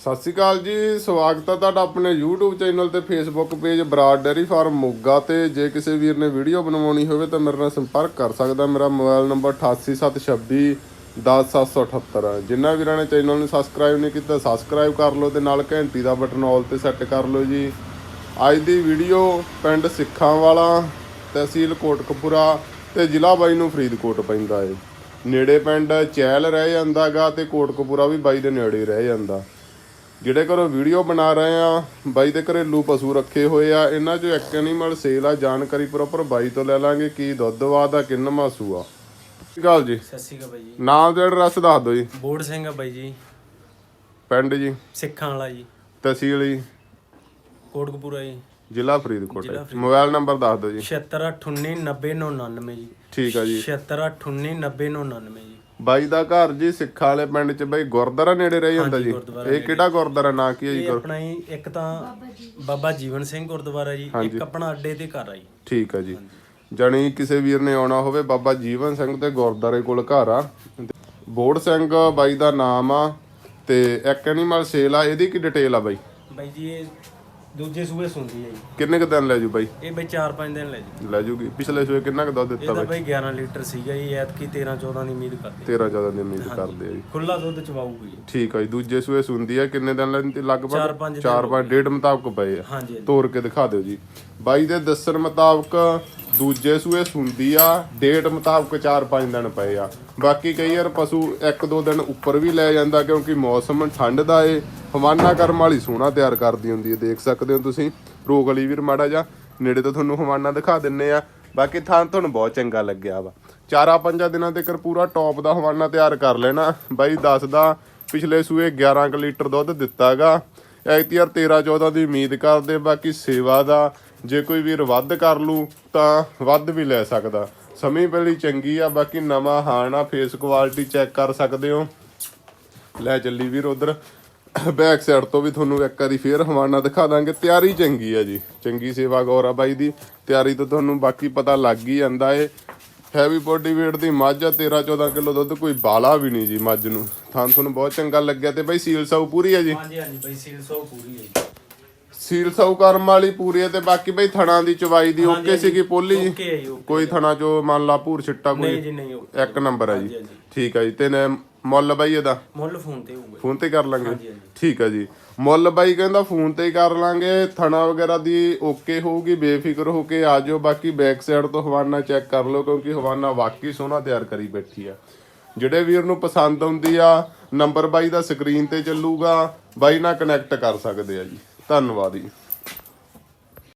ਸਤਿ ਸ਼੍ਰੀ ਅਕਾਲ ਜੀ, ਸਵਾਗਤ ਹੈ ਤੁਹਾਡਾ ਆਪਣੇ YouTube ਚੈਨਲ ਤੇ Facebook page Brar dairy farm Moga ਤੇ। ਜੇ ਕਿਸੇ ਵੀਰ ਨੇ ਵੀਡੀਓ ਬਣਵਾਉਣੀ ਹੋਵੇ ਤਾਂ ਮੇਰੇ ਨਾਲ ਸੰਪਰਕ ਕਰ ਸਕਦਾ। ਮੇਰਾ ਮੋਬਾਈਲ ਨੰਬਰ 8876 10778 ਜਿਨ੍ਹਾਂ ਵੀਰਾਂ ਨੇ ਚੈਨਲ ਨੂੰ ਸਬਸਕ੍ਰਾਈਬ ਨਹੀਂ ਕੀਤਾ ਸਬਸਕ੍ਰਾਈਬ ਕਰ ਲਓ ਤੇ ਨਾਲ ਘੰਟੀ ਦਾ ਬਟਨ ਆਲ ਤੇ ਸੈੱਟ ਕਰ ਲਓ ਜੀ। ਅੱਜ ਦੀ ਵੀਡੀਓ ਪਿੰਡ ਸਿੱਖਾਂ ਵਾਲਾ, ਤਹਿਸੀਲ ਕੋਟਕਪੂਰਾ ਤੇ ਜ਼ਿਲ੍ਹਾ ਬਾਈ ਨੂੰ ਫਰੀਦਕੋਟ ਪੈਂਦਾ ਏ। ਨੇੜੇ ਪਿੰਡ ਚੈਲ ਰਹਿ ਜਾਂਦਾਗਾ ਤੇ ਕੋਟਕਪੂਰਾ ਵੀ ਬਾਈ ਦੇ ਨੇੜੇ ਰਹਿ ਜਾਂਦਾ। ਜਿਹੜੇ ਘਰੋਂ ਵੀਡੀਓ ਬਣਾ ਰਹੇ ਆ ਬਾਈ ਦੇ ਘਰੇਲੂ ਪਸ਼ੂ ਰੱਖੇ ਹੋਏ ਆ ਇਹਨਾਂ ਚੋਂ ਇੱਕ ਐਨੀਮਲ ਸੇਲ ਆ ਜਾਣਕਾਰੀ ਪ੍ਰੋਪਰ ਬਾਈ ਤੋਂ ਲੈ ਲਾਂਗੇ ਕੀ ਦੁੱਧ ਵਾਦ ਆ ਕਿੰਨਾ ਮਾਸੂ ਆ। ਸਤਿ ਸ਼੍ਰੀ ਅਕਾਲ ਜੀ। ਸਤਿ ਸ਼੍ਰੀ ਅਕਾਲ ਬਾਈ ਜੀ। ਨਾਮ ਤੇ ਐਡਰੈਸ ਦੱਸ ਦਿਓ ਜੀ। ਬੋੜ ਸਿੰਘ ਆ ਬਾਈ ਜੀ। ਪਿੰਡ ਜੀ। ਸਿੱਖਾਂ ਵਾਲਾ ਜੀ। ਤਹਿਸੀਲ ਜੀ। ਕੋਟਕਪੂਰਾ ਜੀ। ਜ਼ਿਲ੍ਹਾ ਫਰੀਦਕੋਟ ਹੈ ਮੋਬਾਈਲ ਨੰਬਰ ਦੱਸ ਦਿਓ ਜੀ। 7698909999 ਜੀ। ਠੀਕ ਆ ਜੀ। 7698909999 ਜੀ। ਬਾਈ ਦਾ ਘਰ ਜੀ ਸਿੱਖਾਂ ਵਾਲੇ ਪਿੰਡ ਚ ਬਾਈ ਗੁਰਦੁਆਰਾ ਨੇੜੇ ਰਹਿ ਜਾਂਦਾ ਜੀ। ਗੁਰਦੁਆਰਾ ਇਹ ਕਿਹੜਾ ਗੁਰਦੁਆਰਾ ਨਾਂ ਕੀ ਹੈ ਜੀ ਇਹ ਆਪਣਾ ਜੀ ਇੱਕ ਤਾਂ ਬਾਬਾ ਜੀਵਨ ਸਿੰਘ ਗੁਰਦੁਆਰਾ ਜੀ ਇੱਕ ਆਪਣਾ ਅੱਡੇ ਤੇ ਘਰ ਆ ਜੀ। ਠੀਕ ਆ ਜੀ। ਜਾਣੀ ਕਿਸੇ ਵੀਰ ਨੇ ਆਉਣਾ ਹੋਵੇ ਬਾਬਾ ਜੀਵਨ ਸਿੰਘ ਤੇ ਗੁਰਦਾਰੇ ਕੋਲ ਘਰ ਆ। ਬੋੜ ਸਿੰਘ ਬਾਈ ਦਾ ਨਾਮ ਆ ਤੇ ਇੱਕ ਐਨੀਮਲ ਸੇਲ ਆ ਇਹਦੀ ਕੀ ਡਿਟੇਲ ਆ ਬਾਈ? ਬਾਈ ਜੀ ਇਹ ਦੂਜੇ ਸੂਬੇ ਸੁਣਦੀ ਹੈ ਜੀ। ਕਿੰਨੇ ਕ ਦਿਨ ਲੈ ਜੂ ਬਾਈ? ਇਹ ਬਾਈ 4-5 ਦਿਨ ਲੈ ਜੀ। ਲੈ ਜੂਗੀ। ਪਿਛਲੇ ਸੂਏ ਕਿੰਨਾ ਕ ਦੁੱਧ ਦਿੱਤਾ ਇਹਦਾ ਬਾਈ? ਬਾਈ 11 ਲੀਟਰ ਸੀਗਾ ਜੀ ਐਤਕੀ 13-14 ਦੀ ਉਮੀਦ ਕਰਦੇ 13 14 ਦਿਨ ਉਮੀਦ ਕਰਦੇ ਆ ਜੀ। ਖੁੱਲਾ ਦੁੱਧ ਚਵਾਊਗੀ ਜੀ। ਠੀਕ ਆ ਜੀ ਦੂਜੇ ਸੂਏ ਸੁਣਦੀ ਆ ਕਿੰਨੇ ਦਿਨ ਲੈਂਦੀ ਲਗਭਗ ਚਾਰ ਪੰਜ 4 5 ਡੇਢ ਮੁਤਾਬਕ ਪਏ ਆ। ਹਾਂਜੀ ਹਾਂਜੀ। ਤੋੜ ਕੇ ਦਿਖਾ ਦਿਓ ਜੀ। ਬਾਈ ਦੇ ਦੱਸਣ ਮੁਤਾਬਕ ਦੂਜੇ ਸੂਏ ਸੁੰਦੀ ਆ ਡੇਟ ਮੁਤਾਬਕ 4-5 ਦਿਨ ਪਏ ਆ। ਬਾਕੀ ਕਈ ਵਾਰ ਪਸ਼ੂ ਇੱਕ ਦੋ ਦਿਨ ਉੱਪਰ ਵੀ ਲੈ ਜਾਂਦਾ ਕਿਉਂਕਿ ਮੌਸਮ ਠੰਡ ਦਾ ਏ। ਹਵਾਨਾ ਕਰਮ ਵਾਲੀ ਸੋਹਣਾ ਤਿਆਰ ਕਰਦੀ ਹੁੰਦੀ ਹੈ, ਦੇਖ ਸਕਦੇ ਹੋ ਤੁਸੀਂ। ਰੋਗ ਵਾਲੀ ਵੀਰ ਮਾੜਾ ਜਾ ਨੇੜੇ ਤੋਂ ਤੁਹਾਨੂੰ ਹਵਾਨਾ ਦਿਖਾ ਦਿੰਨੇ ਆ। ਬਾਕੀ ਥਾਂ ਤੁਹਾਨੂੰ ਬਹੁਤ ਚੰਗਾ ਲੱਗਿਆ ਵਾ। ਚਾਰਾਂ ਪੰਜਾਂ ਦਿਨਾਂ ਤੱਕ ਪੂਰਾ ਟੌਪ ਦਾ ਹਵਾਨਾ ਤਿਆਰ ਕਰ ਲੈਣਾ। ਬਾਈ ਦੱਸਦਾ ਪਿਛਲੇ ਸੂਏ 11 ਕੁ ਲੀਟਰ ਦੁੱਧ ਦਿੱਤਾਗਾ। ਐਤੀਆਰ 13 14 ਦੀ ਉਮੀਦ ਕਰਦੇ ਬਾਕੀ ਸੇਵਾ ਦਾ ਜੇ ਕੋਈ ਵੀਰ ਵੱਧ ਕਰ ਲੂ, ਤਾਂ ਵੱਧ ਵੀ ਲੈ ਸਕਦਾ। ਸਮੇਂ ਪਹਿਲੀ ਚੰਗੀ ਆ, ਬਾਕੀ ਨਵਾਂ ਹਾਣਾ ਫੇਸ ਕੁਆਲਿਟੀ ਚੈੱਕ ਕਰ ਸਕਦੇ ਹੋ। ਲੈ ਚੱਲੀ ਵੀਰ ਉਧਰ। ਬੈਕ ਸਾਈਡ ਤੋਂ ਵੀ ਤੁਹਾਨੂੰ ਇੱਕ ਵਾਰੀ ਫੇਰ ਹਵਾਨਾ ਦਿਖਾ ਦਾਂਗੇ। ਤਿਆਰੀ ਚੰਗੀ ਆ ਜੀ। ਚੰਗੀ ਸੇਵਾ ਗੌਰਾ ਬਾਈ ਦੀ। ਤਿਆਰੀ ਤੋਂ ਤੁਹਾਨੂੰ ਬਾਕੀ ਪਤਾ ਲੱਗ ਹੀ ਜਾਂਦਾ ਏ। ਹੈਵੀ ਬੋਡੀ weight ਦੀ ਮੱਝ ਆ 13 14 ਕਿਲੋ ਦੁੱਧ ਕੋਈ ਬਾਲਾ ਵੀ ਨਹੀਂ ਜੀ ਮੱਝ ਨੂੰ। ਥਾਂ ਤੁਹਾਨੂੰ ਬਹੁਤ ਚੰਗਾ ਲੱਗਿਆ ਤੇ ਬਾਈ ਸੀਲ ਸਾਊ ਪੂਰੀ ਆ ਜੀ। ਹਾਂਜੀ ਹਾਂਜੀ ਬਾਈ ਸੀਲ ਸੌ ਪੂਰੀ ਹੈ ਜੀ। ਸੀਲ ਸਾਊ ਕਰਮ ਵਾਲੀ ਪੂਰੀ ਹੈ ਤੇ ਬਾਕੀ ਬਈ ਥਣਾ ਦੀ ਚਵਾਈ ਦੀ ਓਕੇ ਸੀਗੀ ਪੋਲੀ ਜੀ? ਕੋਈ ਥਣਾ ਚੋ ਮੰਨ ਲਾ ਭੂਰ ਛਿੱਟਾ ਨਹੀਂ ਕੋਈ ਜੀ ਨਹੀਂ ਓਕੇ। ਇੱਕ ਨੰਬਰ ਹੈ ਜੀ। ਠੀਕ ਹੈ ਜੀ ਤੇ ਨੇ ਮੁੱਲ ਬਾਈ ਇਹਦਾ? ਮੁੱਲ ਫੋਨ ਤੇ ਹੋਊਗਾ ਫੋਨ ਤੇ ਕਰ ਲਾਂਗੇ। ਠੀਕ ਹੈ ਜੀ। ਮੁੱਲ ਬਾਈ ਕਹਿੰਦਾ ਫੋਨ ਤੇ ਹੀ ਕਰ ਲਾਂਗੇ। ਥਣਾ ਵਗੈਰਾ ਦੀ ਓਕੇ ਹੋਊਗੀ ਬੇਫਿਕਰ ਹੋ ਕੇ ਆ ਜਾਓ। ਬਾਕੀ ਬੈਕ ਸਾਈਡ ਤੋਂ ਹਵਾਨਾ ਚੈੱਕ ਕਰ ਲਓ ਕਿਉਂਕਿ ਹਵਾਨਾ ਵਾਕਈ ਸੋਹਣਾ ਤਿਆਰ ਕਰੀ ਬੈਠੀ ਆ। ਜਿਹੜੇ ਵੀਰ ਨੂੰ ਪਸੰਦ ਆਉਂਦੀ ਆ ਨੰਬਰ ਬਾਈ ਦਾ ਸਕਰੀਨ ਤੇ ਚੱਲੂਗਾ। ਬਾਈ ਨਾਲ ਕਨੈਕਟ ਕਰ ਸਕਦੇ ਆ ਜੀ। ਧੰਨਵਾਦ ਜੀ।